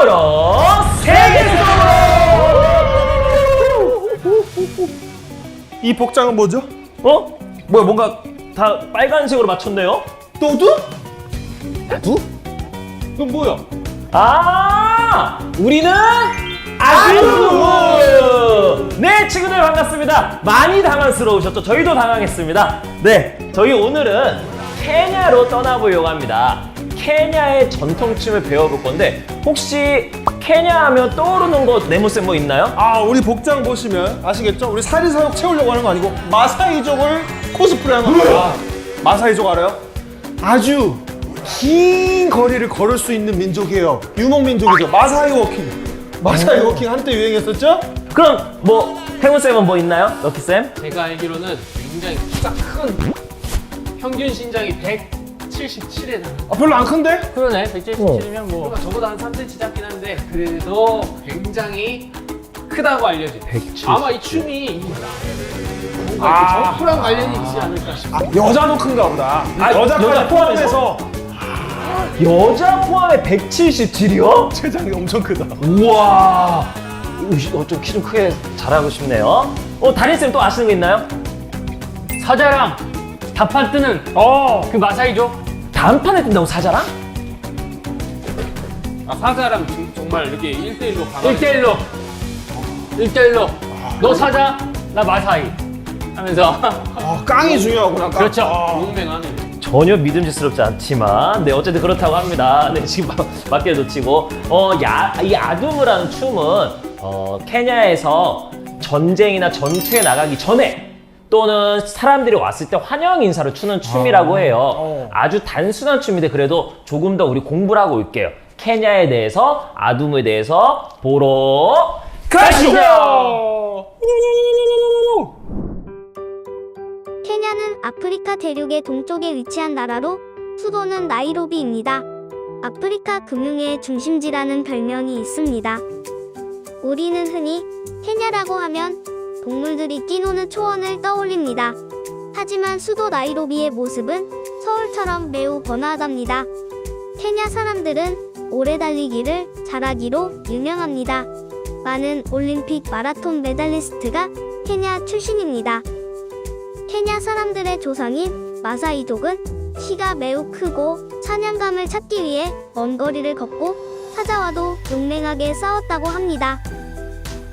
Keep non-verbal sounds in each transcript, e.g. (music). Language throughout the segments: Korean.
듀오로 세계 이 복장은 뭐죠? 어? 뭐야 뭔가 다 빨간색으로 맞췄네요? 너도? 나도? 그럼 뭐야? 아 우리는 아주무 네 친구들 반갑습니다 많이 당황스러우셨죠 저희도 당황했습니다 네 저희 오늘은 케냐로 떠나보려고 합니다 케냐의 전통춤을 배워볼 건데 혹시 케냐 하면 떠오르는 거 네모쌤 뭐 있나요? 아 우리 복장 보시면 아시겠죠? 우리 사리사욕 채우려고 하는 거 아니고 마사이족을 코스프레하는 거야. 마사이족 알아요? 아주 긴 거리를 걸을 수 있는 민족이에요. 유목 민족이죠. 마사이 워킹. 마사이 워킹 한때 유행했었죠? 그럼 뭐 행운쌤은 뭐 있나요? 럭키쌤? 제가 알기로는 굉장히 키가 큰 평균 신장이 177에 달하는 아 별로 안 큰데? 그러네 177이면 뭐 저보다 한 3cm 작긴 한데 그래도 굉장히 크다고 알려진 177. 아마 이 춤이 이 뭔가 아. 이렇게 점프랑 관련이 있지 않을까 싶어 요 여자도 큰가 보다. 아, 여자까지 여자 포함해서? 포함해서 여자 포함에 177이요? 체장이 엄청 크다. 우와 어, 좀 키 좀 크게 잘하고 싶네요 어 다린쌤 또 아시는 거 있나요? 사자랑 다판 뜨는 어. 그 마사이죠 단판에 뜬다고 사자랑? 아, 사자랑 정- 정말 이렇게 1대1로 강하게 1대1로 1대1로 너 사자 나 마사이 하면서 아, 깡이 중요하구나. 깡. 그렇죠 아. 용맹하네 전혀 믿음직스럽지 않지만 네 어쨌든 그렇다고 합니다 (laughs) 네 지금 막- 맞게 놓치고 어야이 아두무라는 춤은 어 케냐에서 전쟁이나 전투에 나가기 전에 또는 사람들이 왔을 때 환영 인사를 추는 춤이라고 해요. 어. 아주 단순한 춤인데 그래도 조금 더 우리 공부를 하고 올게요. 케냐에 대해서 아두무에 대해서 보러 가시죠. 케냐는 아프리카 대륙의 동쪽에 위치한 나라로 수도는 나이로비입니다. 아프리카 금융의 중심지라는 별명이 있습니다. 우리는 흔히 케냐라고 하면 동물들이 뛰노는 초원을 떠올립니다. 하지만 수도 나이로비의 모습은 서울처럼 매우 번화하답니다. 케냐 사람들은 오래 달리기를 잘하기로 유명합니다. 많은 올림픽 마라톤 메달리스트가 케냐 출신입니다. 케냐 사람들의 조상인 마사이족은 키가 매우 크고 사냥감을 찾기 위해 먼 거리를 걷고 사자와도 용맹하게 싸웠다고 합니다.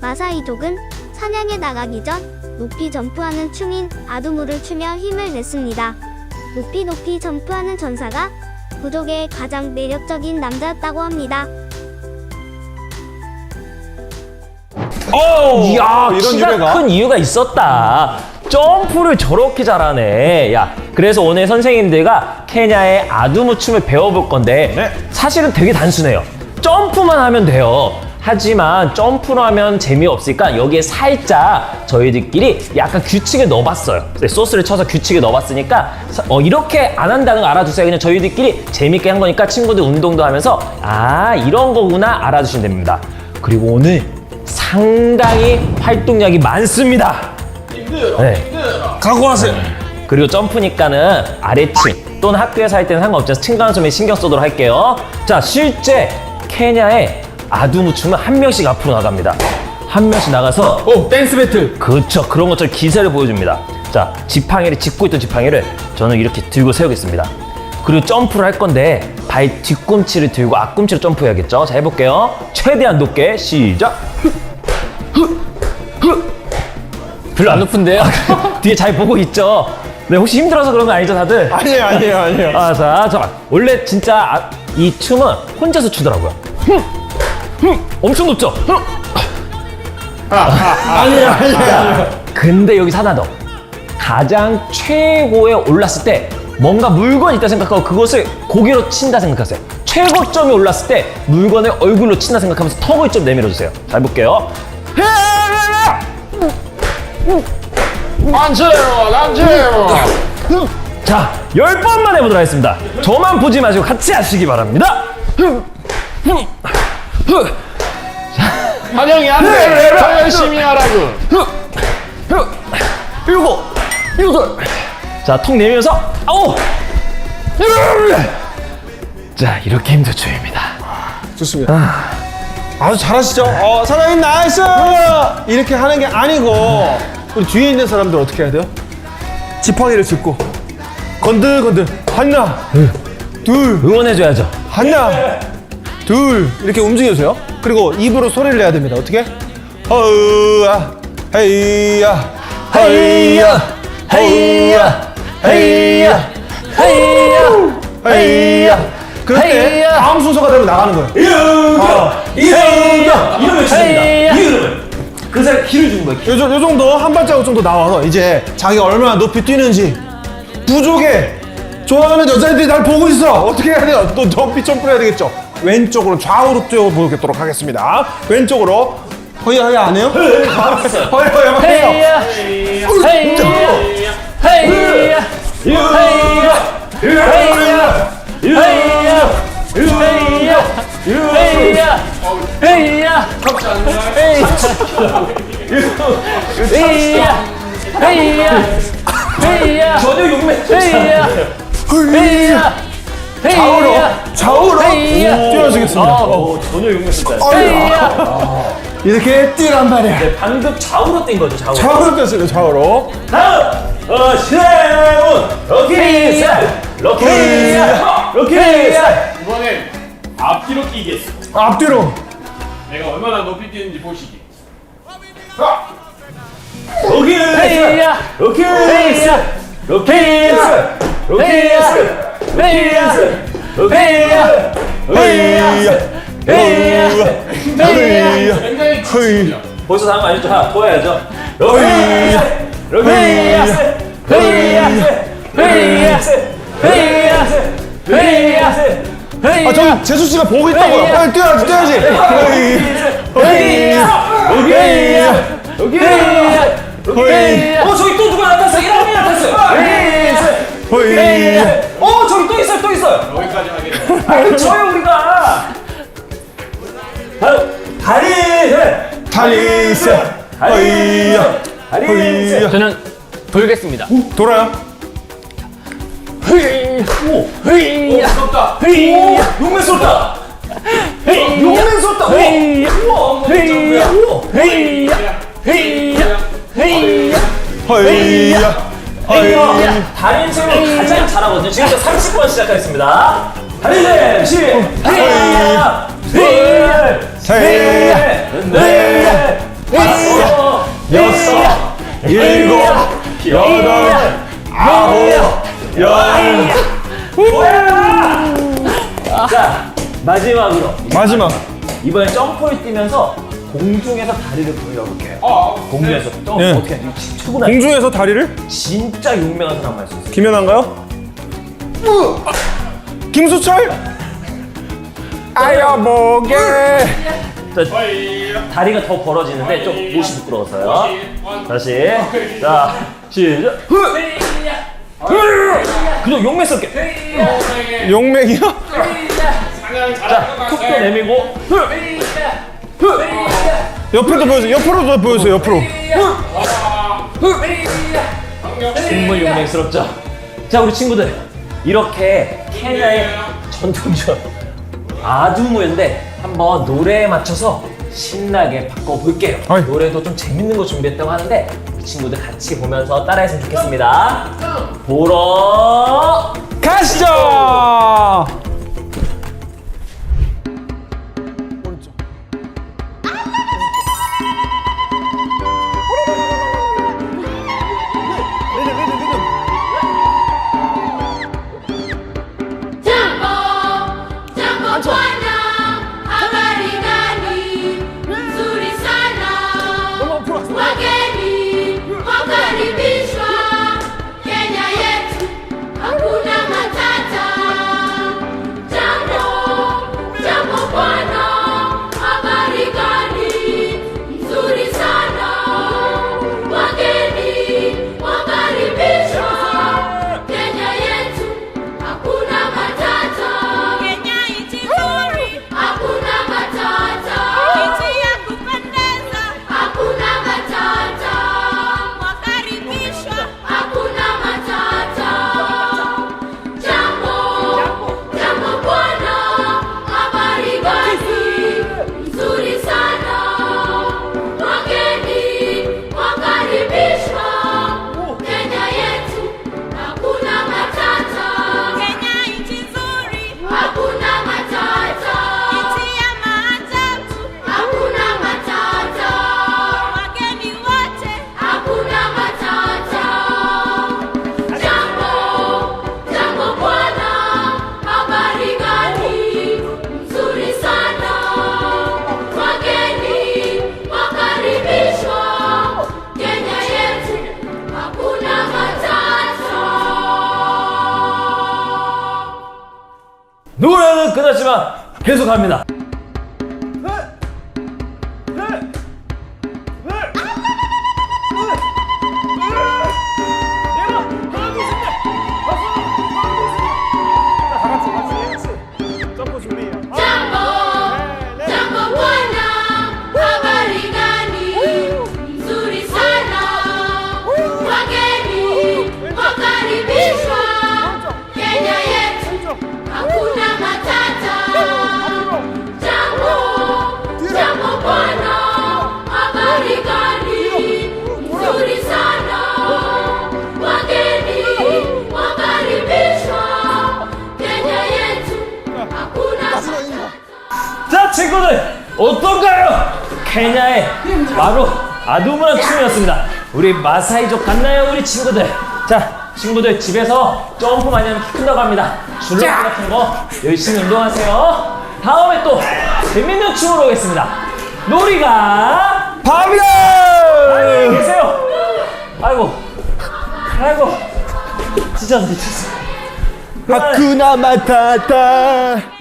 마사이족은 사냥에 나가기 전 높이 점프하는 춤인 아두무를 추며 힘을 냈습니다. 높이 높이 점프하는 전사가 부족의 가장 매력적인 남자였다고 합니다. 어. 이야, 이런 키가 유래가? 큰 이유가 있었다. 점프를 저렇게 잘하네. 야, 그래서 오늘 선생님들과 케냐의 아두무 춤을 배워볼 건데 네. 사실은 되게 단순해요. 점프만 하면 돼요. 하지만 점프로 하면 재미없으니까 여기에 살짝 저희들끼리 약간 규칙을 넣어봤어요. 네, 소스를 쳐서 규칙을 넣어봤으니까 사- 어, 이렇게 안 한다는 거 알아두세요. 그냥 저희들끼리 재밌게 한 거니까 친구들 운동도 하면서 아 이런 거구나 알아두시면 됩니다. 그리고 오늘 상당히 활동량이 많습니다. 네. 각오하세요. 그리고 점프니까는 아래층 또는 학교에서 할 때는 상관없지만 층간소음에 신경 쓰도록 할게요. 자, 실제 케냐의 아두무 춤은 한 명씩 앞으로 나갑니다. 한 명씩 나가서 오 댄스 배틀 그렇죠. 그런 것처럼 기세를 보여줍니다. 자, 지팡이를 짚고 있던 지팡이를 저는 이렇게 들고 세우겠습니다. 그리고 점프를 할 건데 발 뒤꿈치를 들고 앞꿈치로 점프해야겠죠. 자, 해볼게요. 최대한 높게 시작. 별로 안 높은데요? (laughs) 뒤에 잘 보고 있죠. 네, 혹시 힘들어서 그런 거 아니죠, 다들? 아니에요, 아니에요, 아니에요. 아, 자, 잠깐. 원래 진짜 아- 이 춤은 혼자서 추더라고요. 흠, 흠, 엄청 높죠? 흠. (laughs) 아니에요, 아니에요. 근데 여기서 하나 더. 가장 최고에 올랐을 때 뭔가 물건이 있다 생각하고 그것을 고개로 친다 생각하세요. 최고점이 올랐을 때 물건을 얼굴로 친다 생각하면서 턱을 좀 내밀어 주세요. 자, 해볼게요. 란체로 란체로 자, 열 번만 해보도록 하겠습니다. 저만 보지 마시고 같이 하시기 바랍니다. 환영이 안돼 더 열심히 하라고 일곱, 여덟. 자, 턱 내밀면서 아홉. 열. 자, 이렇게 힘든 춤입니다. 좋습니다. 아주 잘하시죠? 어, 사장님 나이스! 이렇게 하는 게 아니고 우리 뒤에 있는 사람들 어떻게 해야 돼요? 지팡이를 짚고 건들건들 하나 둘 응원해줘야죠. 하나 둘 이렇게 움직여주세요 그리고 입으로 소리를 내야 됩니다 어떻게? 허으아 헤이야 헤이야, 헤이야, 헤이야, 헤이야, 헤이야 그럴 때 헤이야. 다음 순서가 되면 나가는 거예요 어. 헤이야. 이러면. 이러면. 그 사람 기를 주는 거예요. 요, 정- 요 정도 한 발자국 정도 나와서 이제 자기가 얼마나 높이 뛰는지 부족해 좋아하는 여자애들이 날 보고 있어 어떻게 해야 돼요? 또 높이 점프를 해야 되겠죠 왼쪽으로 좌우로 뛰어보겠도록 하겠습니다 왼쪽으로 허야 허야 안 해요? 허야 허야 막 해요 헤이야, 헤이야, 헤이야, 헤이야, 헤이야, 헤이야, 헤이야, 헤이야, 헤이야, 헤이야, 헤이야, 헤이야, 전혀 용맹 헤이야, 헤이야, 좌우로 좌우로. 뛰어주겠습니다. 어, 전혀 용맹 썼어요. 헤이야. 이렇게 뛰란 말이야. 네, 방금 좌우로 뛴 거죠, 좌우로. 좌우로 뛰었어요 좌우로. 다음 어 신혜원 럭키 살 럭키 살 럭키 살 이번엔 앞뒤로 뛰겠어. 앞뒤로. 내가 얼마나 높이 뛰는지 보시기. 럭키 살 럭키 살 럭키 살 럭키 살 헤이야 헤이야 헤이야 헤이야 굉장히 지칩니다. 벌써 다음 아니죠? 하나 더 해야죠. 헤이야 헤이야 헤이야 헤이야 헤이야 헤이야 헤이야 아 저기 재수 씨가 보고 있다고요. 빨리 뛰어야지 뛰어야지. 헤이야 헤이야 헤이야 헤이야 어 저기 또 누가 나타났어. 이라고 나타났어. 헤이야 헤이야 어 있어요 여기까지 하겠네. 아 저요 우리가. 다음 다리 셋. 다리스. 헤이야. 다리 헤이야. 셋. 저는 돌겠습니다. 돌아요. 오. 오, 무섭다. 오 용맹 쏠다. 용맹 쏠다. 우와 헤이야 헤이야. 헤이야. 헤이야. 헤이야. 헤이 야. 달인생을 가장 잘하거든요. 지금부터 30번 시작하겠습니다. 달인생 시 헤이야 헤이야 헤이야. 헤이야 다섯 여섯. 일곱. 여덟. 아홉. 열. 자 마지막으로 마지막. 이번에 점프를 뛰면서 공중에서 다리를 돌려볼게요. 공중에서 점 예. 어떻게 해? 최고나 공중에서 다리를 진짜 유명한 사람 할수 있어요. 김연아인가요? 김수철? 아야. 자, 다리가 더 벌어지는데 좀 옷이 부끄러워서요. 다시. 자, 시작. 흐! 흐! 그냥 용맹 쏠게. 용맹이요? 자, 툭도 내밀고. 흐! 흐! 옆에도 보여주세요. 옆으로도 보여주세요. 옆으로. 정말 용맹스럽죠? 자, 우리 친구들. 이렇게 케냐의 전통적 아두무인데 한번 노래에 맞춰서 신나게 바꿔볼게요. 아이. 노래도 좀 재밌는 거 준비했다고 하는데 우리 친구들 같이 보면서 따라했으면 좋겠습니다. 보러 가시죠. 끝났지만 계속 합니다. 자, 친구들 어떤가요? 케냐의 바로 아두무란 춤이었습니다. 우리 마사이족 같나요, 우리 친구들? 자, 친구들 집에서 점프 많이 하면 키 큰다고 합니다. 줄넘기 같은 거 열심히 운동하세요. 다음에 또 재밌는 춤으로 오겠습니다. 놀이가 밥이다! 안녕히 계세요. 아이고, 아이고, 진짜 미쳤어. 하쿠나 마타타